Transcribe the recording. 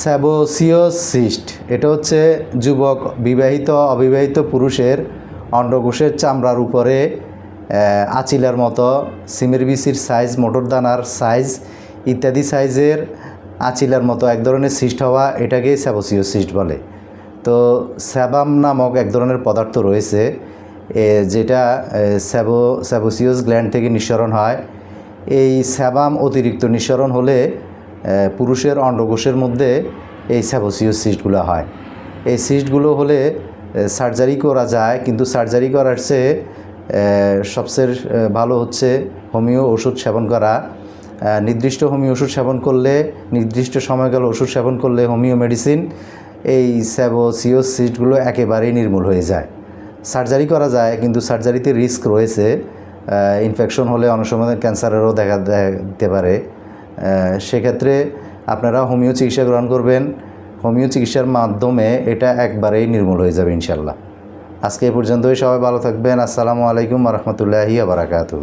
স্যাবোসিওস cyst. এটা হচ্ছে যুবক বিবাহিত, অবিবাহিত পুরুষের অন্ডকোষের চামড়ার উপরে আচিলার মতো সিমের বিসির সাইজ, মোটর দানার সাইজ ইত্যাদি সাইজের আচিলার মতো এক ধরনের সিস্ট হওয়া এটাকেই স্যাবোসিওস সিস্ট বলে। তো স্যাবাম নামক এক ধরনের পদার্থ রয়েছে যেটা স্যাবো, স্যাবোসিওস গ্ল্যান্ড থেকে নিঃসরণ হয়। এই স্যাবাম অতিরিক্ত নিঃসরণ হলে পুরুষের অন্ডকোষের মধ্যে এই স্যাবোসিওস সিস্টগুলো হয়। এই সিস্টগুলো হলে সার্জারি করা যায়, কিন্তু সার্জারি করার চেয়ে সবচেয়ে ভালো হচ্ছে হোমিও ওষুধ সেবন করা। নির্দিষ্ট হোমিও ওষুধ সেবন করলে, নির্দিষ্ট সময়কাল ওষুধ সেবন করলে হোমিও মেডিসিন, এই স্যাবোসিওস সিস্টগুলো একেবারেই নির্মূল হয়ে যায়। সার্জারি করা যায়, কিন্তু সার্জারিতে রিস্ক রয়েছে। ইনফেকশন হলে অনেক সময় ক্যান্সারেরও দেখা দিতে পারে। সেক্ষেত্রে আপনারা হোমিও চিকিৎসা গ্রহণ করবেন। হোমিও চিকিৎসার মাধ্যমে এটা একবারেই নির্মূল হয়ে যাবে ইনশাল্লাহ আজকে এ পর্যন্তই। সবাই ভালো থাকবেন। আসসালামু আলাইকুম রহমতুল্লাহি আবরাকাতু